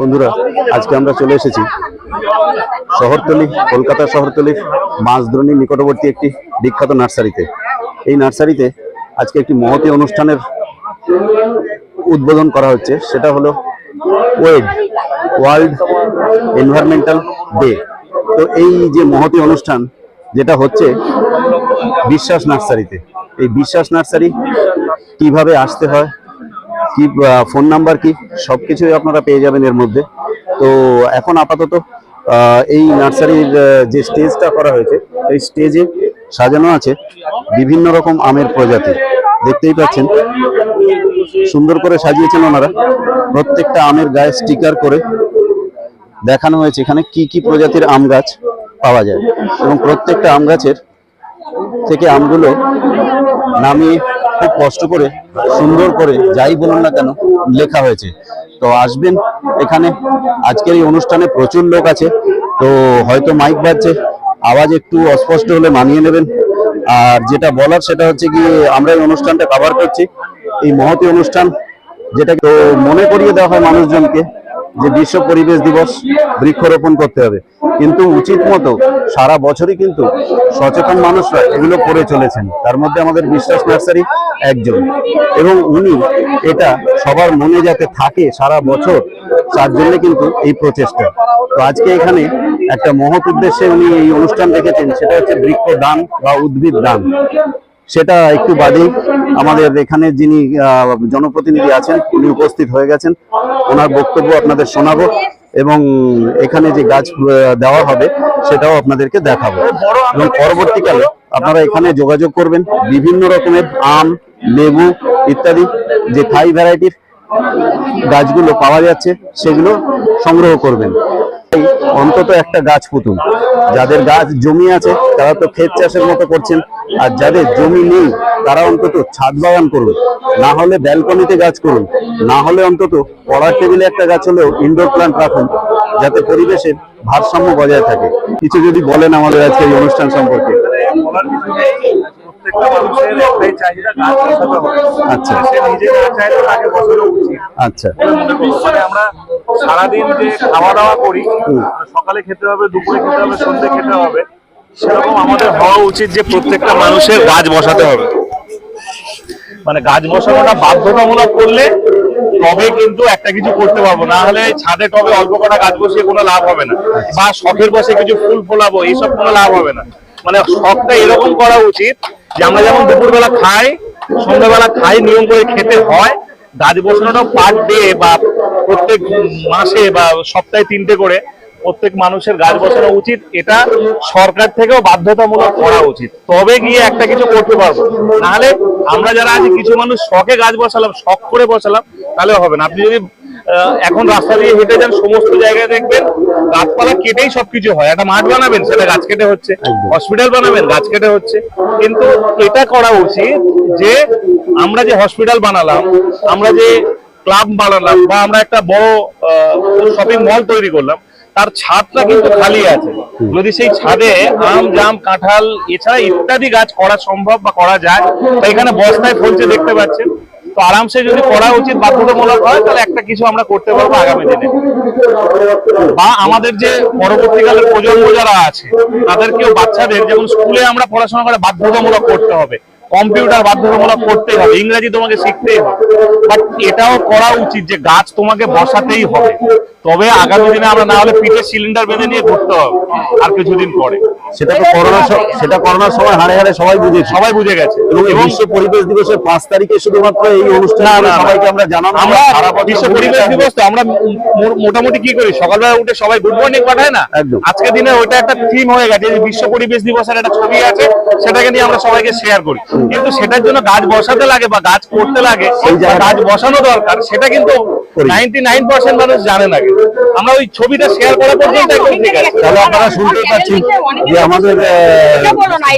বন্ধুরা, আজকে আমরা চলে এসেছি শহরতলি কলকাতা শহরতলির মাঝদ্রোণীর নিকটবর্তী একটি বিখ্যাত নার্সারিতে। এই নার্সারিতে আজকে একটি মহতি অনুষ্ঠানের উদ্বোধন করা হচ্ছে, সেটা হলো ওয়েড, ওয়ার্ল্ড এনভায়রনমেন্টাল ডে। তো এই যে মহতি অনুষ্ঠান, যেটা হচ্ছে বিশ্বাস নার্সারিতে। এই বিশ্বাস নার্সারি কীভাবে আসতে হয় কি ফোন নাম্বার কি? সব কিছুই আপনারা পেয়ে যাবেন এর মধ্যে। তো এখন আপাতত এই নার্সারির যে স্টেজটা করা হয়েছে, এই স্টেজে সাজানো আছে বিভিন্ন রকম আমের প্রজাতি। দেখতেই পাচ্ছেন, সুন্দর করে সাজিয়েছেন ওনারা। প্রত্যেকটা আমের গায়ে স্টিকার করে দেখানো হয়েছে এখানে কি কি প্রজাতির আম গাছ পাওয়া যায়। এবং প্রত্যেকটা আম গাছের থেকে আমগুলো নামিয়ে খুব কষ্ট করে, সুন্দর করে যাই বলুন না কেন, লেখা হয়েছে। তো আসবেন এখানে, আজকের এই অনুষ্ঠানে প্রচুর লোক আছে, তো হয়তো মাইক বাজছে, আওয়াজ একটু অস্পষ্ট হলে মানিয়ে নেবেন। আর যেটা বলার সেটা হচ্ছে কি আমরা এই অনুষ্ঠানটা কভার করছি, এই মহতী অনুষ্ঠান, যেটাকে মনে করিয়ে দেওয়া হয় মানুষজনকে যে বিশ্ব পরিবেশ দিবস বৃক্ষরোপণ করতে হবে। কিন্তু উচিত মতো সারা বছরই কিন্তু সচেতন মানুষরা এগুলো করে চলেছেন। তার মধ্যে আমাদের বিশ্বাস নার্সারি একজন। এবং উনি এটা সবার মনে যাতে থাকে সারা বছর, তার জন্য কিন্তু এই প্রচেষ্টা। তো আজকে এখানে একটা মহৎ উদ্দেশ্যে উনি এই অনুষ্ঠান রেখেছেন, সেটা হচ্ছে বৃক্ষ দান বা উদ্ভিদ দান। সেটা একটু বাদেই আমাদের এখানে যিনি জনপ্রতিনিধি আছেন, উনি উপস্থিত হয়ে গেছেন। ওনার বক্তব্য আপনাদের শোনাবো এবং এখানে যে গাছ দেওয়া হবে সেটাও আপনাদেরকে দেখাবো। এবং পরবর্তীকালে আপনারা এখানে যোগাযোগ করবেন। বিভিন্ন রকমের আম, লেবু ইত্যাদি, যে থাই ভ্যারাইটির গাছগুলো পাওয়া যাচ্ছে, সেগুলো সংগ্রহ করবেন। অন্তত একটা গাছ পুতুন। যাদের গাছ জমি আছে, তারা তো ক্ষেত চাষের মতো করছেন, আর যাদের জমি নেই, তারা অন্তত ছাদ বাগান করুন। না হলে ব্যালকনিতে গাছ করুন। না হলে অন্তত পড়ার টেবিলে একটা গাছ হলেও ইনডোর প্ল্যান্ট রাখুন, যাতে পরিবেশের ভারসাম্য বজায় থাকে। কিছু যদি বলেন আমাদের আজকে এই অনুষ্ঠান সম্পর্কে। গাছ বসাতে হবে আচ্ছা। আচ্ছা মনে সারাদিন যে খাওয়া দাওয়া করি সকালে খেতে হবে দুপুরে খেতে হবে সন্ধ্যে খেতে হবে সেরকম আমাদের হওয়া উচিত যে প্রত্যেকটা মানুষের গাছ বসাতে হবে মানে গাছ বসানোটা বাধ্যতামূলক করলে তবে কিন্তু একটা কিছু করতে পারব, না হলে ছাদে টবে অল্প কটা গাছ বসিয়ে কোনো লাভ হবে না বা শখের বসে কিছু ফুল ফোলাবো, এইসব কোনো লাভ হবে না মানে শখটা এরকম করা উচিত যে আমরা যেমন দুপুরবেলা খাই, সন্ধ্যাবেলা খাই, নিয়ম করে খেতে হয় গাছ বসানোটা পার ডে বা প্রত্যেক মাসে বা সপ্তাহে তিনটে করে প্রত্যেক মানুষের গাছ বসানো উচিত, এটা সরকার থেকেও বাধ্যতামূলক করা উচিত। তবে গিয়ে একটা কিছু করতে পারব। নাহলে আমরা যারা আজ কিছু মানুষ শখে গাছ বসালাম, শখ করে বসালাম, তাহলে হবে না। আপনি যদি এখন রাস্তা দিয়ে হেঁটে যান সমস্ত জায়গায় দেখবেন গাছপালা কেটেই সবকিছু হয়। একটা মাঠ বানাবেন সেটা গাছ কেটে হচ্ছে হসপিটাল বানাবেন গাছ কেটে হচ্ছে। কিন্তু এটা করা উচিত যে আমরা যে হসপিটাল বানালাম আমরা যে ক্লাব বানালাম বা আমরা একটা বড় শপিং মল তৈরি করলাম তার ছাদটা কিন্তু খালি আছে। যদি সেই ছাদে আম জাম কাঁঠাল এছাড়া ইত্যাদি গাছ করা সম্ভব বা করা যায় তো এখানে বস্তায় ফলছে দেখতে পাচ্ছেন। তো আরামসে যদি করা উচিত বাধ্যতামূলক হয়, তাহলে একটা কিছু আমরা করতে পারব আগামী দিনে। বা আমাদের যে পরবর্তীকালের প্রজন্ম যারা আছে, তাদেরকেও বাচ্চাদের যেমন স্কুলে আমরা পড়াশোনা করে বাধ্যতামূলক করতে হবে, কম্পিউটার বাধ্যতামূলক করতে হবে, ইংরেজি তোমাকে শিখতেই হবে। বাট এটাও করা উচিত যে গাছ তোমাকে বসাতেই হবে। তবে আগামী দিনে আমরা না হলে পিঠে সিলিন্ডার বেঁধে নিয়ে ঘুরতে হবে আর কিছুদিন পরে। সেটা তো করোনার স- সেটা করোনার সময় হারে হাড়ে সবাই বুঝেছে সবাই বুঝে গেছে। এবং বিশ্ব পরিবেশ দিবসের পাঁচ তারিখে শুধুমাত্র এই অনুষ্ঠান। সবাইকে আমরা জানাব আমরা বিশ্ব পরিবেশ দিবস তো আমরা মোটামুটি কি করি? সকালবেলা উঠে সবাই গুড মর্নিং পাঠায় না। আজকে দিনে ওইটা একটা থিম হয়ে গেছে যে বিশ্ব পরিবেশ দিবসের একটা ছবি আছে সেটাকে নিয়ে আমরা সবাইকে শেয়ার করি। কিন্তু সেটার জন্য গাছ বসাতে লাগে বা গাছ করতে লাগে গাছ বসানো দরকার সেটা কিন্তু নাইনটি নাইন পার্সেন্ট মানুষ জানে না। আমরা ওই ছবিটা শেয়ার করা পর্যন্ত একদম ঠিক আছে। তাহলে আপনারা শুনতেই পাচ্ছেন যে আমাদের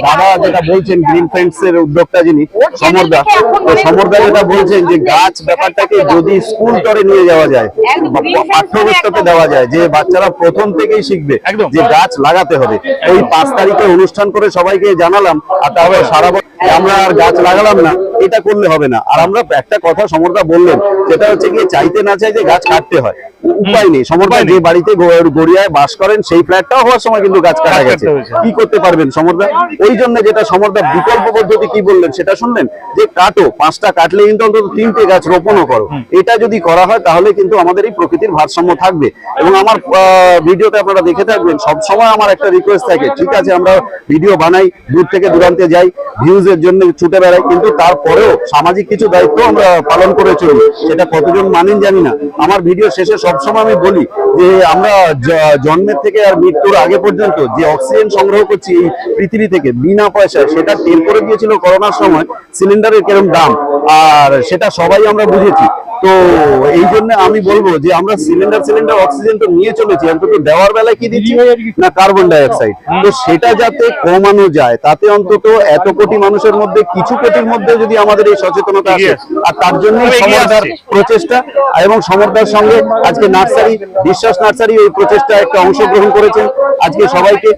দাদা যেটা বলছেন গ্রিন ফ্রেন্ডস এর উদ্যোক্তা যিনি সমরদা। তো সমরদা যেটা বলছেন যে গাছ ব্যাপারটাকে যদি স্কুল তরে নিয়ে যাওয়া যায় মানে পাঠ্যপুস্তকে দেওয়া যায় যে বাচ্চারা প্রথম থেকেই শিখবে একদম। যে গাছ লাগাতে হবে। ওই পাঁচ তারিখে অনুষ্ঠান করে সবাইকে জানালাম আর তারপরে সারা বছর আমরা আর গাছ লাগালাম না। এটা করলে হবে না। আর আমরা একটা কথা সমরদা বললেন যেটা হচ্ছে কি চাইতে না চাইতে গাছ কাটতে হয়। উপায় নেই। সমরদা যে বাড়িতে গড়িয়ায় বাস করেন সেই ফ্ল্যাটটাও হওয়ার সময় কিন্তু গাছ কাটা গেছে কি করতে পারবেন সমরদা? ওই জন্য যেটা সমরদা বিকল্প পদ্ধতি কি বললেন সেটা শুনলেন? যে কাটো পাঁচটা কাটলে কিন্তু অন্তত তিনটে গাছ রোপণও করো। এটা যদি করা হয় তাহলে কিন্তু আমাদের এই প্রকৃতির ভারসাম্য থাকবে। এবং আমার ভিডিওতে আপনারা দেখে থাকবেন সব সময় আমার একটা রিকোয়েস্ট থাকে ঠিক আছে আমরা ভিডিও বানাই দূর থেকে দূরান্তে যাই ভিউজ এর জন্য ছুটে বেড়াই। কিন্তু তারপরেও সামাজিক কিছু দায়িত্ব আমরা পালন করে চলি। সেটা কতজন মানেন জানি না। আমার ভিডিও শেষে সবসময় আমি বলি যে আমরা জন্মের থেকে আর মৃত্যুর আগে পর্যন্ত যে অক্সিজেন সংগ্রহ করছি এই পৃথিবী থেকে বিনা পয়সায়, সেটা টের করে দিয়েছিল করোনার সময়, সিলিন্ডারের কেরম দাম। আর সেটা সবাই আমরা বুঝেছি। তো এই জন্য আমি বলব যে আমরা সিলিন্ডার সিলিন্ডার অক্সিজেন তো নিয়ে চলেছি অন্তত দেওয়ার বেলায় কি দিচ্ছি? না কার্বন ডাই অক্সাইড তো সেটা যাতে কমানো যায় তাতে অন্তত এত কোটি মানুষের মধ্যে কিছু কোটির মধ্যে যদি আমাদের এই সচেতনতা আসে আর তার জন্য। প্রচেষ্টা এবং সমর্দার সঙ্গে আজকে নার্সারি বিশ্বাস নার্সারি এই প্রচেষ্টা একটা অংশগ্রহণ করেছেন। আজকে সবাইকে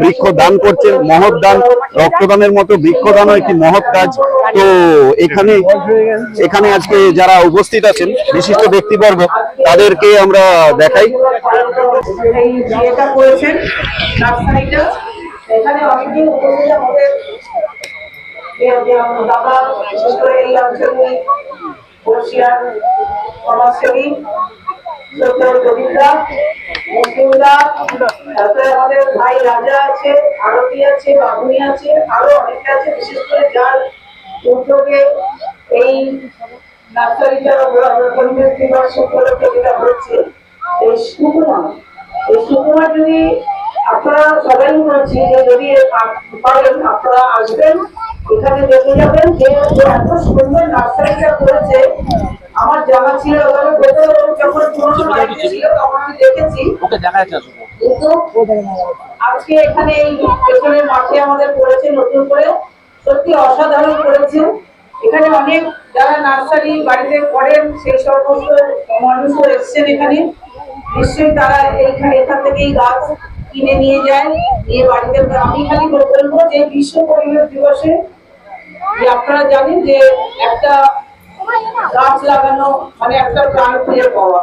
বৃক্ষ দান করছেন মহৎ দান রক্তদানের মতো বৃক্ষ দানও একটি মহৎ কাজ। তো এখানে এখানে আজকে যারা উপস্থিত আছেন, বিশিষ্ট ব্যক্তিবর্গ, তাদেরকে আমরা দেখাই। এই বিয়েটা এখানে উপস্থিত আমাদের বিশেষ করে আমাদের ভাই রাজা আরতি আছে, আরও অনেকে আছে, বিশেষ করে যার উদ্যোগে এই নার্সারিটা পরিবেশ দিবস উপলক্ষে যেটা হচ্ছে এই সুকুমা এই সুকুমা যদি আপনারা সবাই বলছি যে যদি পারেন আপনারা আসবেন এখানে দেখে যাবেন যে এত সুন্দর নার্সারিটা করেছে। আমার জানা ছিল যখন তখন আমি দেখেছি। কিন্তু আজকে এখানে এই পেছনে মাঠে আমাদের করেছে নতুন করে। সত্যি অসাধারণ করেছে। এখানে অনেক যারা নার্সারি বাড়িতে করেন সেই সমস্ত মানুষও এসছেন এখানে। নিশ্চয়ই তারা এইখানে এখান থেকেই গাছ কিনে নিয়ে যায়। নিয়ে বাড়িতে আমি খালি বলব যে বিশ্ব পরিবেশ দিবসে আপনারা জানেন যে একটা গাছ লাগানো মানে একটা প্রাণ ফিরে পাওয়া,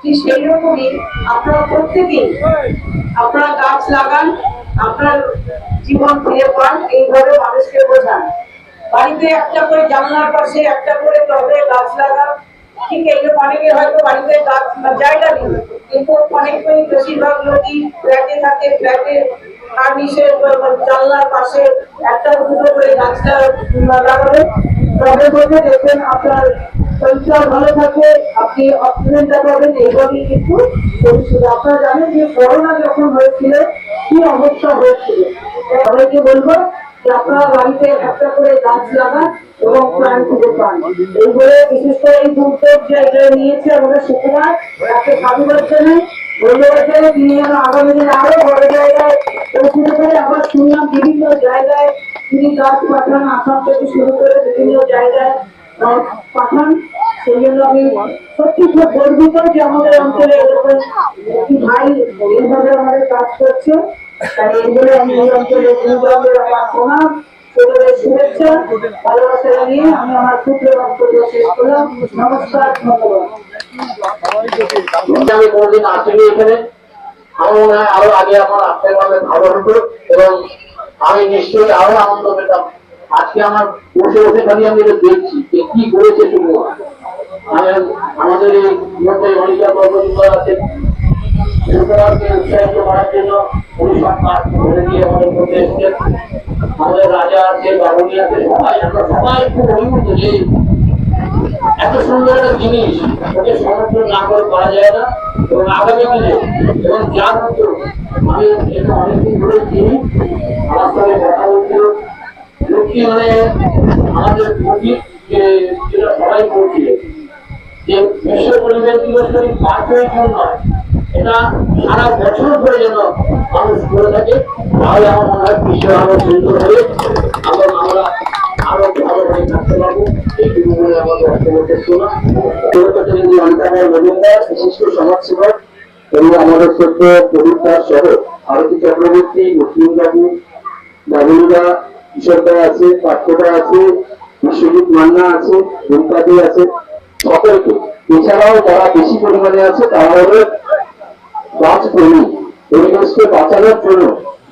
ঠিক সেই রকমই আপনারা প্রত্যেকেই আপনারা গাছ লাগান, আপনার জীবন ফিরে পান এইভাবে মানুষকে বোঝান। বাড়িতে একটা করে জানলার পাশে, একটা করে টবে গাছ লাগান ঠিক এইরকম অনেকে হয়তো বাড়িতে গাছ জায়গা নেই, কিন্তু অনেকেই বেশিরভাগ লোকই ফ্ল্যাটে থাকে, ফ্ল্যাটে আপনারা জানেন যে করোনা যখন হয়েছিল, কি অবস্থা হয়েছিল? সবাইকে বলব যে আপনারা বাড়িতে একটা করে গাছ লাগান এবং প্রাণ খুঁজে পান। এই বিশেষ করে এই দুর্যোগ যে নিয়েছে আমাদের সুকুমার আগামী দিনে বড় জায়গায় পৌঁছতে পারে। আবার শুনলাম বিভিন্ন জায়গায় তিনি গাছ পাঠান, আসাম থেকে শুরু করে বিভিন্ন জায়গায় পাঠান। সেই জন্য সত্যি খুব গর্বিত যে আমাদের অঞ্চলে এরকম একটি ভাই এইভাবে আমাদের কাজ করছে। আমি আসিনি এখানে। আমার মনে হয় আরও আগে আমার ভালো হতো এবং আমি নিশ্চয়ই আরও আনন্দ পেতাম। আজকে আমার বসে বসে খালি আমি দেখছি যে কি করেছে আমি আমাদের এই মধ্যে অনিকা আছে। এত সুন্দর একটা জিনিস ওকে সংরক্ষণ না করে করা যায় না। এবং আগামী দিনে এবং যার মতো আমি এটা অনেকদিন ধরে চিনি, আমার সঙ্গে কথা বলছিল। লক্ষ্মী মানে আমাদের যে যেটা সবাই বলছিল, যে বিশ্ব পরিবেশ দিবস পাঁচই জুন নয়। এটা সারা বছর ধরে যেন মানুষ করে থাকে। তাহলে আমার মনে হয় বিশ্ব আরও সুন্দর হবে। এবং আমরা আরও ভালো হয়ে থাকতে পারব এইটুকু বলে আমাদের বক্তব্য শেষ করলাম কলকাতা যদি মজুমদার বিশিষ্ট সমাজসেবক এবং আমাদের ছোট্ট প্রদীপদার সহ ভারতী চক্রবর্তী মুসলিম বাবু, বাবুলদা কৃষকদা আছে পাঠ্যদা আছে, বিশ্বজিৎ মান্না আছে রূপকাদি আছে। সকলকে। এছাড়াও যারা বেশি পরিমাণে আছে, তারা হলো গাছ প্রেমী পরিবেশকে বাঁচানোর জন্য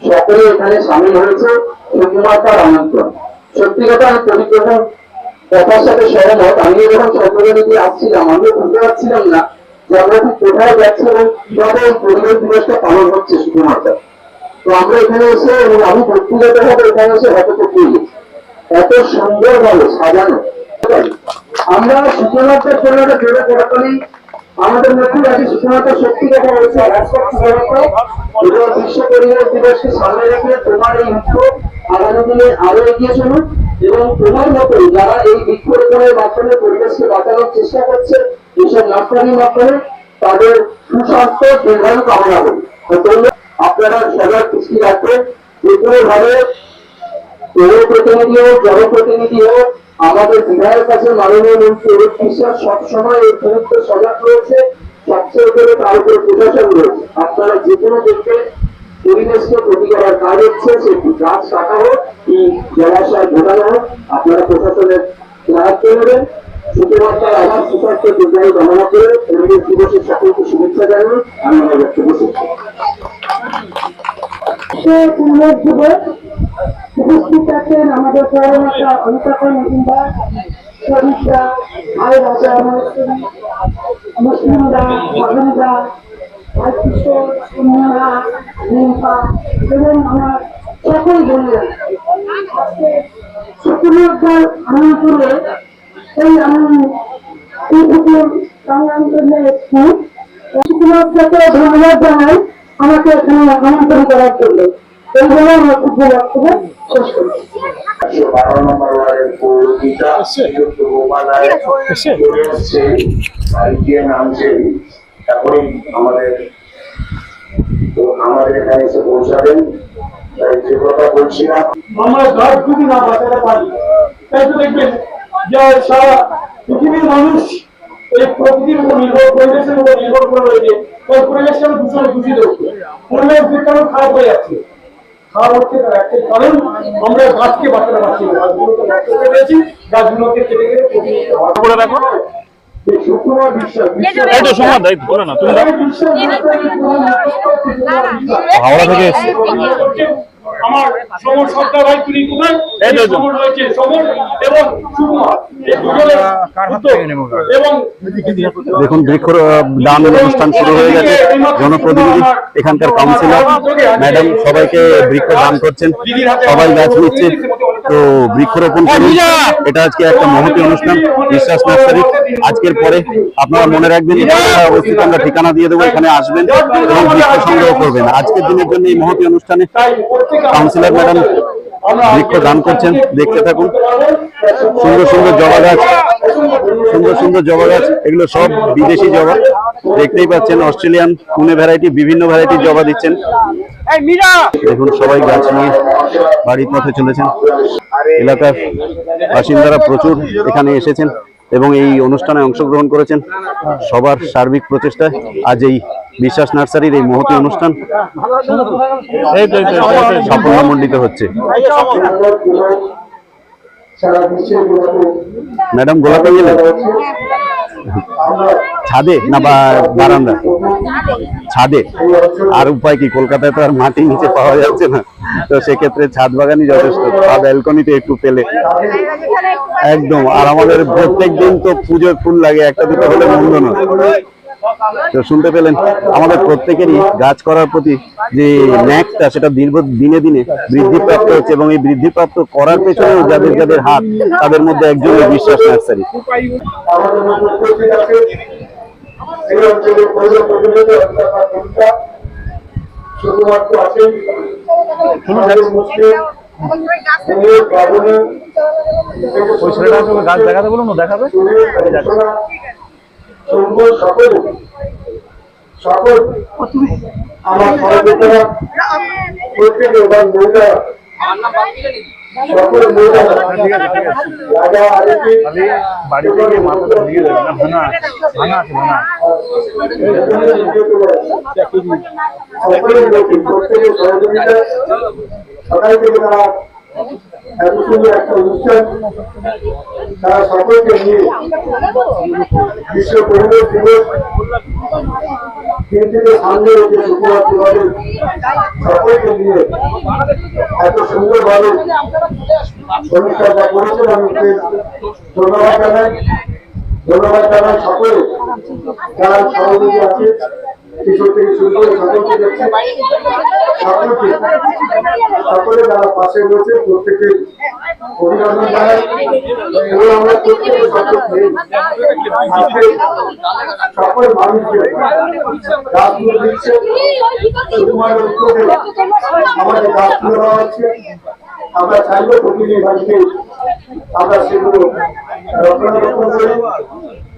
সকলে এখানে সামিল হয়েছে। সুকুমারটার আমন্ত্রণ সত্যি কথা, আমি পরিক্রমণ কথার সাথে সহমত। আমি যখন চন্দ্রগড়ে দিয়ে আসছিলাম আমি বুঝতে পারছিলাম না যে আমরা ঠিক কোথায় যাচ্ছি এবং কীভাবে এই পরিবেশ দিবসটা পালন হচ্ছে সুকুমারটা তো আমরা এখানে এসে এবং আমি ব্যক্তিগত ভাবে এখানে এসে হতপতি হয়েছি। এত সুন্দর ভাবে সাজানো। আমরা সূচনাটার জন্য একটা জোরে করাকালীন আমাদের মধ্যে আছে সূচনাটা সত্যি কথা বলছে বিশ্ব পরিবেশ দিবসকে সামনে রেখে তোমার এই উদ্যোগ আগামী দিনে আরও এগিয়ে চলুক এবং তোমার মতো যারা এই বৃক্ষরোপণের মাধ্যমে পরিবেশকে বাঁচানোর চেষ্টা করছে এইসব নাটকানির মাধ্যমে, তাদের সুস্বাস্থ্য, দীর্ঘায়ু কামনা করি। আপনারা সবার দৃষ্টি রাখবেন যে কোনো ভাবে জনপ্রতিনিধি হোক জনপ্রতিনিধি হোক আমাদের বিধায়ক কাছে মাননীয় মন্ত্রী অরূপ বিশ্বাস। সবসময় এই গুরুত্ব সজাগ রয়েছে। সবচেয়ে উপরে তার উপরে প্রশাসন রয়েছে। আপনারা যে কোনো দেখবেন পরিবেশকে ক্ষতি করার কাজ হচ্ছে সে গাছ কাটা হোক, কি জলাশয় ঘোটানো হোক, আপনারা প্রশাসনের সাহায্য নেবেন। শুধুমাত্র আমার সুস্বাস্থ্য দীর্ঘায়ু কামনা করে পরিবেশ দিবসের সকলকে শুভেচ্ছা জানিয়ে আমি আমার বক্তব্য শেষ উপস্থিত আছেন আমাদের পৌরমাতা অনিতাপা মজুমদার শরীফরা আয় রাজা মুসলিমরা মজুমদা ভাই কিশোর, সুমনা, রিম্পা এবং আমার সকল বোনেরা আজকে শুক্রবার আনন্দপুরে এই ধন্যবাদ জানাই আমাকে এখানে আমন্ত্রণ করার জন্য আমার খুব বক্তব্য শেষ করছি বারো নম্বর ওয়ার্ডের পৌরপিতা শ্রীযুক্ত গোপাল রায় চলে এসছে বাইকে নামছে। এখনই আমাদের আমাদের এখানে এসে পৌঁছাবেন। তাই যে কথা বলছিলাম আমরা গাছ যদি না বাঁচাতে পারি তাই তো দেখবেন যে সারা পৃথিবীর মানুষ এই প্রকৃতির উপর নির্ভর পরিবেশের উপর নির্ভর করে রয়েছে। ওই পরিবেশ কেন দূষণে দূষিত হচ্ছে পরিবেশ কেন খারাপ হয়ে যাচ্ছে। খারাপ হচ্ছে তার একটাই কারণ আমরা গাছকে বাঁচাতে পারছি না। গাছগুলোকে নষ্ট করে দিয়েছি গাছগুলোকে কেটে কেটে রাখো হাওড়া থেকে এসেছি। আমার সমর সর্দার ভাই তুমি কোথায়? সমর রয়েছে সমর এবং সুকুমার। এই দুজনের উদ্যোগ এবং দেখুন বৃক্ষ দান অনুষ্ঠান শুরু হয়ে গেছে। জনপ্রতিনিধি এখানকার কাউন্সিলর ম্যাডাম সবাইকে বৃক্ষ দান করছেন। সবাই গাছ নিচ্ছে। তো বৃক্ষরোপণ করুন এটা আজকে একটা মহতি অনুষ্ঠান বিশ্বাস নার্সারি। আজকের পরে আপনারা মনে রাখবেন অবস্থিত আমরা ঠিকানা দিয়ে দেবো এখানে আসবেন এবং বৃক্ষ সংগ্রহ করবেন। আজকের দিনের জন্য এই মহতি অনুষ্ঠানে কাউন্সিলর ম্যাডাম বৃক্ষ দান করছেন দেখতে থাকুন। সুন্দর সুন্দর জবা গাছ সুন্দর সুন্দর জবা গাছ এগুলো সব বিদেশি জবা। দেখতেই পাচ্ছেন অস্ট্রেলিয়ান পুনে ভ্যারাইটি বিভিন্ন ভ্যারাইটির জবা দিচ্ছেন। দেখুন সবাই গাছ নিয়ে বাড়ির পথে চলেছেন। এলাকার বাসিন্দারা প্রচুর এখানে এসেছেন। এবং এই অনুষ্ঠানে অংশগ্রহণ করেছেন সবার সার্বিক প্রচেষ্টায় আজ এই বিশ্বাস নার্সারির এই মহতি অনুষ্ঠান। সাফল্যমণ্ডিত হচ্ছে ম্যাডাম গোলাপে গেলেন ছাদে না বারান্দা ছাদে? আর উপায় কি? কলকাতায় তো আর মাটি নিচে পাওয়া যাচ্ছে না। তো সেক্ষেত্রে ছাদ বাগানই যথেষ্ট। বা ব্যালকনিতে একটু পেলে। একদম। আর আমাদের প্রত্যেক দিন তো পুজোর ফুল লাগে একটা দুটো হলে মন্দ না তো শুনতে পেলেন আমাদের প্রত্যেকেরই গাছ করার প্রতি যে ন্যাকটা সেটা দীর্ঘ দিনে দিনে বৃদ্ধিপ্রাপ্ত হচ্ছে এবং এই বৃদ্ধিপ্রাপ্ত করার পেছনেও যাদের যাদের হাত তাদের মধ্যে একজনের বিশ্বাস নার্সারি শুধুমাত্র আছেন গাছ দেখাতে বলুন দেখাবে? শম্ভু সকলে। সকল। আমার সহযোগিতা প্রত্যেকে এবং মহিলা। সকল মহিলা। রাজা আরেকটি। বাড়ি থেকে মাথাটা দিয়ে দেবে না ভাঙা ভাঙা আছে ভাঙা সকলের প্রত্যেকের সহযোগিতা। সকাল থেকে তারা একটা অনুষ্ঠান, তারা সকলকে নিয়ে বিশ্ব পরিবেশ দিবস সামনে রেখে শুক্রবার দিবসে সকলকে নিয়ে এত সুন্দরভাবে অনুষ্ঠানটা করেছেন আমি ধন্যবাদ জানাই। ধন্যবাদ জানাই সকলে, যারা সহযোগী আছে কিশোর সকলে যারা পাশে রয়েছে প্রত্যেকে অভিনন্দন এবং আমরা প্রত্যেকে সকলকে আজকে সকল মানুষকে গাছগুলো দিচ্ছে শুধুমাত্র আমাদের গাছগুলো দেওয়া হচ্ছে আমরা চাইব প্রতিদিন বাড়িতে আমরা সেগুলো রক্ষণাবেক্ষণ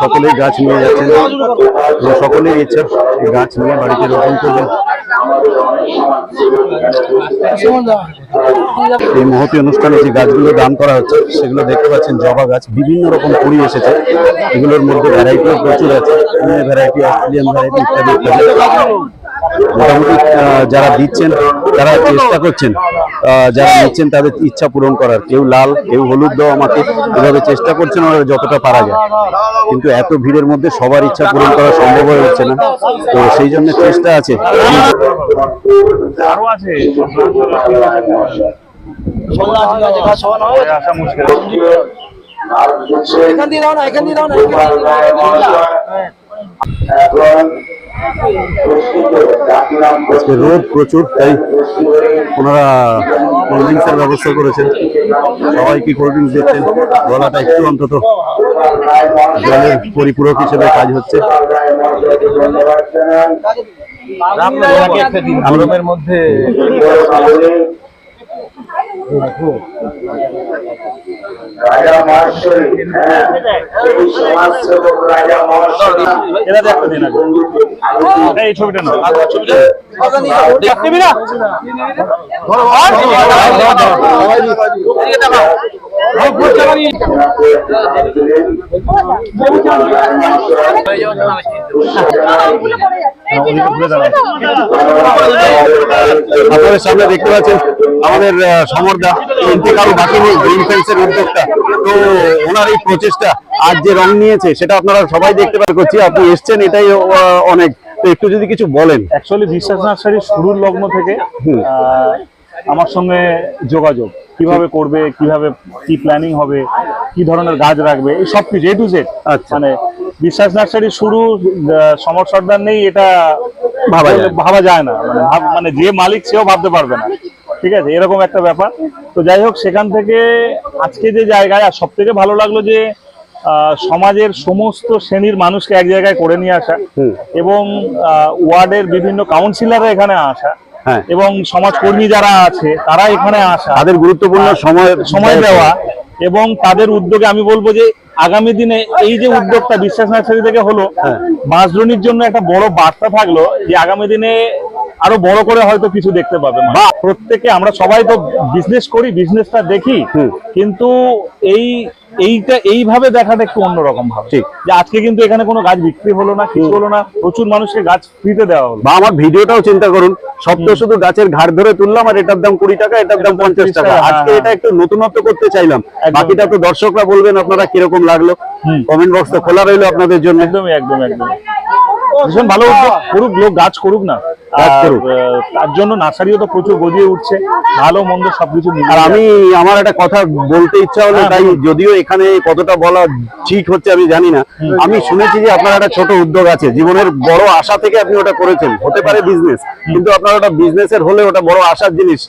সকলেই গাছ নিয়ে যাচ্ছেন। এবং সকলের ইচ্ছা গাছ নিয়ে বাড়িতে রোপণ করবেন। এই মহতি অনুষ্ঠানে যে গাছগুলো দান করা হচ্ছে, সেগুলো দেখতে পাচ্ছেন জবা গাছ, বিভিন্ন রকম কুড়ি এসেছে। এগুলোর মধ্যে ভ্যারাইটিও প্রচুর আছে। ভ্যারাইটি অস্ট্রেলিয়ান ভ্যারাইটি ইত্যাদি ইত্যাদি। মোটামুটি যারা দিচ্ছেন, তারা চেষ্টা করছেন। যারা নিচ্ছেন তাদের ইচ্ছা পূরণ করার। কেউ লাল কেউ হলুদ দাও আমাকে এভাবে চেষ্টা করছেন ওরা যতটা পারা যায়। কিন্তু এত ভিড়ের মধ্যে সবার ইচ্ছা পূরণ করা সম্ভব হয়ে উঠছে না। তো সেই জন্য চেষ্টা আছে। এখান দিয়ে দাও না এখান দিয়ে দাও না আজকে রোদ প্রচুর তাই ওনারা কোল্ড ড্রিঙ্কসের ব্যবস্থা করেছেন। সবাই কি কোল্ড ড্রিঙ্কস দিচ্ছেন গলাটা একটু অন্তত জলের পরিপূরক হিসেবে কাজ হচ্ছে। মধ্যে এই আগে। এই ছবিটা নাও। ছবিটা আপনাদের সামনে দেখতে পাচ্ছেন আমাদের সমরদা ইন্তেকাল বাকি নেই গ্রিন ফেন্সের উদ্যোক্তা। তো ওনার এই প্রচেষ্টা, আজ যে রং নিয়েছে, সেটা আপনারা সবাই দেখতে পার করছি আপনি এসছেন, এটাই অনেক। তো একটু যদি কিছু বলেন। অ্যাকচুয়ালি বিশ্বাস নার্সারি শুরুর লগ্ন থেকে আমার সঙ্গে যোগাযোগ কীভাবে করবে কীভাবে কি প্ল্যানিং হবে কি ধরনের গাছ রাখবে এই সব কিছু এ টু জেড। মানে বিশ্বাস নার্সারি শুরু সমর সর্দার নেই এটা ভাবা যায় ভাবা যায় না। মানে মানে যে মালিক সেও ভাবতে পারবে না। ঠিক আছে এরকম একটা ব্যাপার। তো যাই হোক সেখান থেকে আজকে যে জায়গায় আর সব থেকে ভালো লাগল যে সমাজের সমস্ত শ্রেণির মানুষকে এক জায়গায় করে নিয়ে আসা এবং ওয়ার্ডের বিভিন্ন কাউন্সিলররা এখানে আসা হ্যাঁ। এবং সমাজকর্মী যারা আছে তারা এখানে আসা। তাদের গুরুত্বপূর্ণ সময় সময় দেওয়া এবং তাদের উদ্যোগে আমি বলব যে আগামী দিনে এই যে উদ্যোগটা বিশ্বাস নার্সারি থেকে হলো হ্যাঁ। জন্য একটা বড় বার্তা থাকল যে আগামী দিনে আরও বড় করে হয়তো কিছু দেখতে পাবে বা প্রত্যেকে আমরা সবাই তো বিজনেস করি বিজনেসটা দেখি। কিন্তু এই এইটা এইভাবে দেখাটা একটু অন্যরকম ভাবে। ঠিক। যে আজকে কিন্তু এখানে কোনো গাছ বিক্রি হলো না কিছু হলো না প্রচুর মানুষকে গাছ ফ্রিতে দেওয়া হলো। বা আমার ভিডিওটাও চিন্তা করুন সব তো শুধু গাছের ঘাট ধরে তুললাম আর এটার দাম কুড়ি টাকা এটার দাম পঞ্চাশ টাকা। আজকে হ্যাঁ। এটা একটু নতুনত্ব করতে চাইলাম। বাকিটা তো দর্শকরা বলবেন আপনারা কীরকম লাগল। কমেন্ট বক্স তো খোলা রইল আপনাদের জন্য। একদম একদম একদম ভীষণ ভালো উদ্যোগ। করুক লোক গাছ করুক না তার জন্য নার্সারিও তো প্রচুর গজিয়ে উঠছে ভালো মন্দ সবকিছু আর আমি আমার একটা কথা বলতে ইচ্ছা হলো হ্যাঁ, তাই যদিও এখানে কতটা বলা ঠিক হচ্ছে আমি জানি না। আমি শুনেছি যে আপনার একটা ছোট উদ্যোগ আছে জীবনের বড় আশা থেকে আপনি ওটা করেছেন। হতে পারে বিজনেস কিন্তু আপনার ওটা বিজনেসের হলে ওটা বড় আশার জিনিস।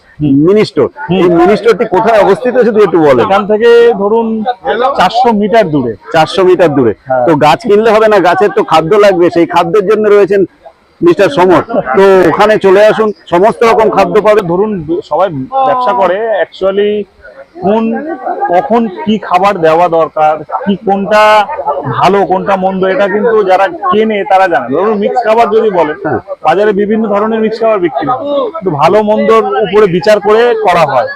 মিনিস্টোর এই মিনিস্টোরটি কোথায় অবস্থিত শুধু একটু বলেন। এখান থেকে ধরুন চারশো মিটার দূরে। চারশো মিটার দূরে। হ্যাঁ। তো গাছ কিনলে হবে না গাছের তো খাদ্য লাগবে সেই খাদ্যের জন্য রয়েছেন মিস্টার সমর। তো ওখানে চলে আসুন সমস্ত রকম খাদ্য পাবে ধরুন সবাই ব্যবসা করে অ্যাকচুয়ালি কোন কখন কি খাবার দেওয়া দরকার কি কোনটা ভালো কোনটা মন্দ এটা কিন্তু যারা কেনে তারা জানে। ধরুন মিক্স খাবার যদি বলেন হ্যাঁ। বাজারে বিভিন্ন ধরনের মিক্স খাবার বিক্রি হয়। কিন্তু ভালো মন্দর উপরে বিচার করে করা হয়।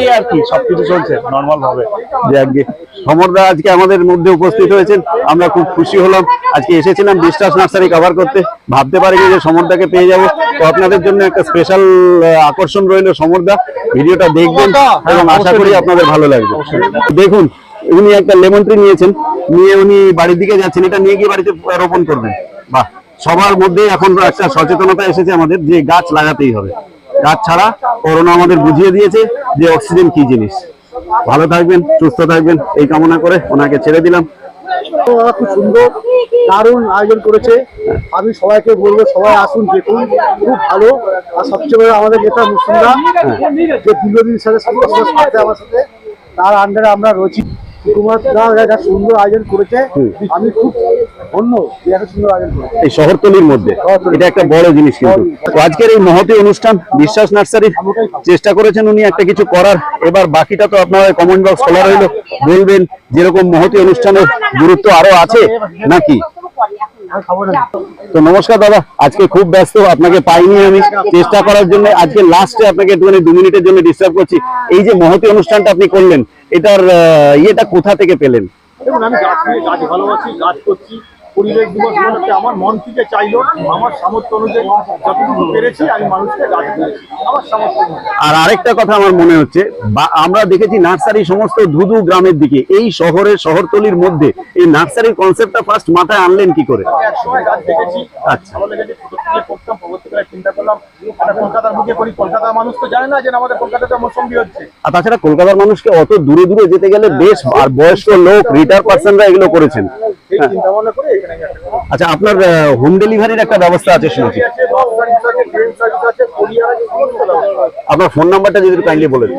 এই আর কি সবকিছু চলছে নর্মাল ভাবে যাকগে সমরদা আজকে আমাদের মধ্যে উপস্থিত হয়েছেন আমরা খুব খুশি হলাম। আজকে এসেছিলাম বিশ্বাস নার্সারি কভার করতে। ভাবতে পারিনি যে সমরদাকে পেয়ে যাব। তো আপনাদের জন্য একটা স্পেশাল আকর্ষণ রইল সমরদা ভিডিওটা দেখবেন এবং আশা করি আপনাদের ভালো লাগবে। দেখুন উনি একটা লেমন ট্রি নিয়েছেন। নিয়ে উনি বাড়ির দিকে যাচ্ছেন। এটা নিয়ে গিয়ে বাড়িতে রোপণ করবেন। বাহ! সবার মধ্যে এখন একটা সচেতনতা এসেছে আমাদের যে গাছ লাগাতেই হবে। গাছ ছাড়া করোনা আমাদের বুঝিয়ে দিয়েছে যে অক্সিজেন কি জিনিস। ভালো থাকবেন, সুস্থ থাকবেন, এই কামনা করে ওনাকে ছেড়ে দিলাম। খুব সুন্দর দারুণ আয়োজন করেছে। আমি সবাইকে বলব, সবাই আসুন দেখুন। খুব ভালো। আর সবচেয়ে বড় আমাদের নেতা মুসলিমরা যে দীর্ঘদিন সাথে আমার সাথে, তার আন্ডারে আমরা রয়েছি। কুমার দা যা সুন্দর আয়োজন করেছে। আমি খুব ধন্য যে এত সুন্দর আয়োজন করেছে। এই শহরতলির মধ্যে। এটা একটা বড় জিনিস কিন্তু। আজকের এই মহতি অনুষ্ঠান বিশ্বাস নার্সারির চেষ্টা করেছেন উনি একটা কিছু করার। এবার বাকিটা তো আপনার কমেন্ট বক্স খোলা রইল। বলবেন যেরকম মহতি অনুষ্ঠানের গুরুত্ব আরও আছে নাকি? তো নমস্কার দাদা আজকে খুব ব্যস্ত আপনাকে পাইনি আমি। চেষ্টা করার জন্য আজকে লাস্টে আপনাকে একটুখানি দু মিনিটের জন্য ডিস্টার্ব করছি। এই যে মহতি অনুষ্ঠানটা আপনি করলেন এটার ইয়েটা কোথা থেকে পেলেন? আমি গাছ ভালোবাসি গাছ করছি। পরিবেশ দিবস উপলক্ষে আমার মন থেকে চাইলো আমার সামর্থ্য অনুযায়ী যতটুকু পেরেছি আমি মানুষকে গাছ দিয়েছি আমার সামর্থ্য আর আরেকটা কথা আমার মনে হচ্ছে আমরা দেখেছি নার্সারি সমস্ত ধুধু গ্রামের দিকে এই শহরের শহরতলির মধ্যে এই নার্সারির কনসেপ্টটা ফার্স্ট মাথায় আনলেন কি করে? একসময় গাছ দেখেছি আচ্ছা। ভালো লেগেছে ছোট থেকে করতাম পরবর্তীকালে চিন্তা করলাম কলকাতার বুকে করি কলকাতার মানুষ তো জানে না যে আমাদের কলকাতাতে মৌসুম্বি হচ্ছে। আর তাছাড়া কলকাতার মানুষকে অত দূরে দূরে যেতে গেলে বেশ আর বয়স্ক লোক রিটায়ার পার্সনরা এগুলো করেছেন। হ্যাঁ। আচ্ছা আপনার হোম ডেলিভারির একটা ব্যবস্থা আছে শুনেছি। আপনার ফোন নাম্বারটা যদি কাইন্ডলি বলে দিন।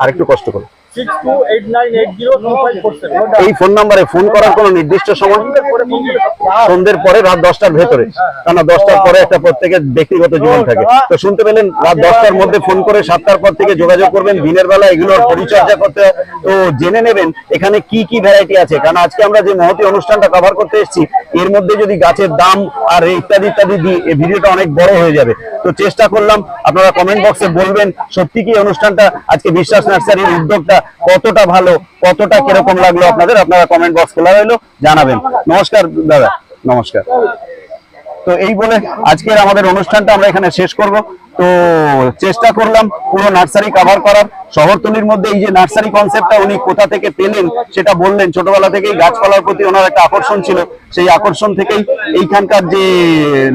আর একটু কষ্ট করে এই ফোন নাম্বারে ফোন করার কোনো নির্দিষ্ট সময় সন্ধ্যের পরে রাত দশটার ভেতরে। কারণ দশটার পরে একটা প্রত্যেকের ব্যক্তিগত জীবন থাকে। তো শুনতে পেলেন রাত দশটার মধ্যে ফোন করে সাতটার পর থেকে যোগাযোগ করবেন দিনের বেলা এগুলোর পরিচর্যা করতে তো জেনে নেবেন এখানে কি কি ভ্যারাইটি আছে? কারণ আজকে আমরা যে মহতি অনুষ্ঠানটা কভার করতে এসেছি এর মধ্যে যদি গাছের দাম আর ইত্যাদি ইত্যাদি দিই এই ভিডিওটা অনেক বড় হয়ে যাবে। তো চেষ্টা করলাম আপনারা কমেন্ট বক্সে বলবেন সত্যি কি অনুষ্ঠানটা আজকে বিশ্বাস নার্সারির উদ্যোগটা কতটা ভালো কতটা কীরকম লাগল আপনাদের? আপনারা কমেন্ট বক্স খোলা রইল জানাবেন। নমস্কার দাদা। নমস্কার। তো এই বলে আজকের আমাদের অনুষ্ঠানটা আমরা এখানে শেষ করব। তো চেষ্টা করলাম পুরো নার্সারি কভার করার। শহরতলির মধ্যে এই যে নার্সারি কনসেপ্টটা উনি কোথা থেকে পেলেন সেটা বললেন। ছোটবেলা থেকেই গাছপালার প্রতি ওনার একটা আকর্ষণ ছিল। সেই আকর্ষণ থেকেই এইখানকার যে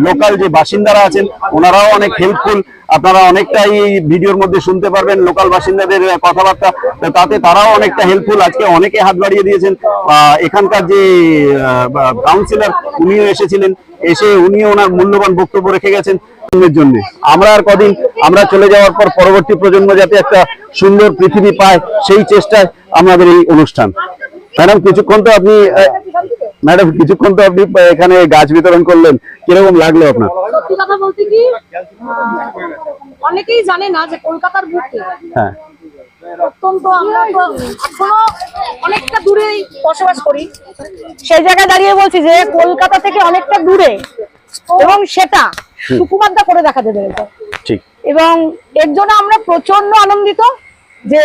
লোকাল যে বাসিন্দারা আছেন ওনারাও অনেক হেল্পফুল আপনারা অনেকটাই এই ভিডিওর মধ্যে শুনতে পারবেন লোকাল বাসিন্দাদের কথাবার্তা। তো তাতে তারাও অনেকটা হেল্পফুল আজকে অনেকে হাত বাড়িয়ে দিয়েছেন। এখানকার যে কাউন্সিলর উনিও এসেছিলেন। এসে উনিও ওনার মূল্যবান বক্তব্য রেখে গেছেন। জন্য। আমরা আর কদিন আমরা চলে যাওয়ার পর পরবর্তী প্রজন্ম যাতে একটা সুন্দর পৃথিবী পায় সেই চেষ্টায় আমাদের এই অনুষ্ঠান। ম্যাডাম কিছুক্ষণ তো আপনি ম্যাডাম কিছুক্ষণ তো আপনি এখানে গাছ বিতরণ করলেন। কীরকম লাগল আপনার? সত্যি কথা বলতে কি অনেকেই জানে না যে কলকাতার বুকে হ্যাঁ। অত্যন্ত আমরা তো এখনও অনেকটা দূরেই বসবাস করি। সেই জায়গায় দাঁড়িয়ে বলছি যে কলকাতা থেকে অনেকটা দূরে এবং সেটা সুকুমারদা করে দেখাতে পেরেছে। ঠিক। এবং এর জন্য আমরা প্রচণ্ড আনন্দিত যে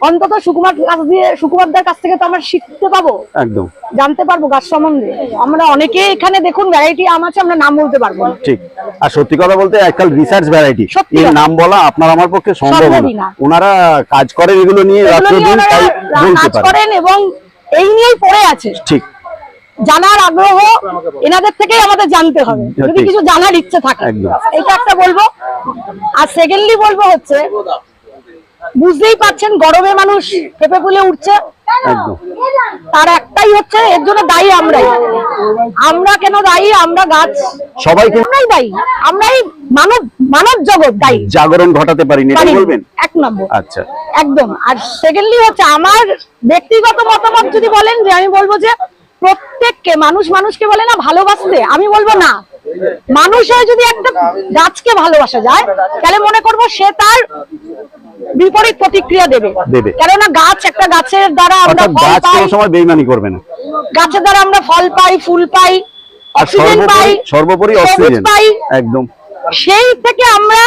অন্তত সুকুমার কাছ দিয়ে সুকুমারদার কাছ থেকে তো আমরা শিখতে পাবো। একদম। জানতে পারব গাছ সম্বন্ধে। আমরা অনেকে এখানে দেখুন ভ্যারাইটি আম আছে আমরা নাম বলতে পারব ঠিক। আর সত্যি কথা বলতে আজকাল রিসার্চ ভ্যারাইটি এর নাম বলা আপনার আমার পক্ষে সম্ভব না। ওনারা কাজ করেন এগুলো নিয়ে রাত্র দিন তাই বলতে কাজ করেন এবং এই নিয়েই পড়ে আছে। ঠিক। জানার আগ্রহ এনাদের থেকেই আমাদের জানতে হবে। যদি কিছু জানার ইচ্ছে থাকে এটা একটা বলব। আর সেকেন্ডলি বলব হচ্ছে বুঝতেই পাচ্ছেন গরমে মানুষ পেঁপে ফুলে উঠছে। তার একটাই হচ্ছে এর জন্য দায়ী আমরাই। আমরা কেন দায়ী? আমরা গাছ সবাই আমরাই দায়ী। আমরাই মানব মানব জগৎ দায়ী। জাগরণ ঘটাতে পারিনি। বলবেন? এক নম্বর। আচ্ছা। একদম। আর সেকেন্ডলি হচ্ছে আমার ব্যক্তিগত মতামত যদি বলেন যে আমি বলব যে প্রত্যেককে মানুষ মানুষকে বলে না ভালোবাসতে আমি বলব না। মানুষ হয়ে যদি একটা গাছকে ভালোবাসা যায় তাহলে মনে করব সে তার বিপরীত প্রতিক্রিয়া দেবে। দেবে। কেননা গাছ একটা গাছের দ্বারা আমরা ফল পাই। সময় বেইমানি করবে না। গাছের দ্বারা আমরা ফল পাই ফুল পাই অক্সিজেন পাই সর্বোপরি সর্বোপরি অক্সিজেন পাই। একদম। সেই থেকে আমরা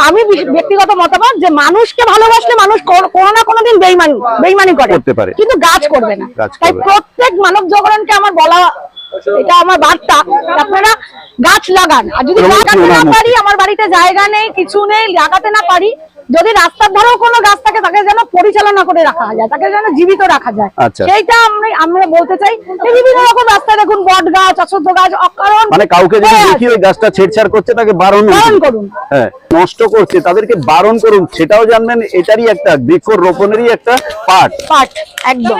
আমি ব্যক্তিগত মতামত যে মানুষকে ভালোবাসলে মানুষ কোন- কোনো না কোনোদিন বেইমানি বেইমানি করে। করতে পারে। কিন্তু গাছ করবে না। তাই প্রত্যেক মানব জগরণকে আমার বলা এটা আমার বার্তা। আপনারা গাছ লাগান। আর যদি লাগাতে না পারি আমার বাড়িতে জায়গা নেই কিছু নেই লাগাতে না পারি যদি রাস্তার ধারেও কোনো গাছ থাকে তাকে যেন পরিচালনা করে রাখা যায় তাকে যেন জীবিত রাখা যায়। আচ্ছা। সেইটা আমরা আমরা বলতে চাই বিভিন্ন রকম রাস্তায় দেখুন বট গাছ অশ্বত্থ গাছ অকারণ মানে কাউকে যদি দেখি ওই গাছটা ছেড়ছাড় করছে তাকে বারণ বারণ করুন। হ্যাঁ নষ্ট করছে তাদেরকে বারণ করুন সেটাও জানবেন এটারই একটা বৃক্ষ রোপণেরই একটা পার্ট পার্ট একদম।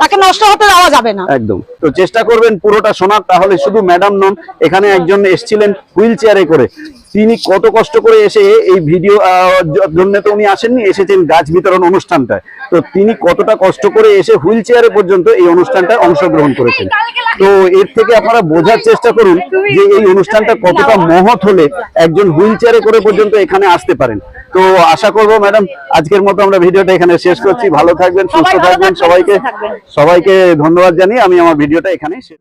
তাকে নষ্ট হতে দেওয়া যাবে না। একদম। তো চেষ্টা করবেন পুরোটা শোনার তাহলে শুধু ম্যাডাম নন এখানে একজন এসেছিলেন হুইল চেয়ারে করে। তিনি কত কষ্ট করে এসে এই ভিডিও জন্য তো উনি আসেননি এসেছেন গাছ বিতরণ অনুষ্ঠানটায়। তো তিনি কতটা কষ্ট করে এসে হুইল চেয়ারে পর্যন্ত এই অনুষ্ঠানটায় অংশগ্রহণ করেছেন। তো এর থেকে আপনারা বোঝার চেষ্টা করুন যে এই অনুষ্ঠানটা কতটা মহৎ হলে একজন হুইল চেয়ারে করে পর্যন্ত এখানে আসতে পারেন। তো আশা করব ম্যাডাম আজকের মতো আমরা ভিডিওটা এখানে শেষ করছি। ভালো থাকবেন সুস্থ থাকবেন সবাইকে সবাইকে ধন্যবাদ জানিয়ে আমি আমার ভিডিওটা এখানেই শেষ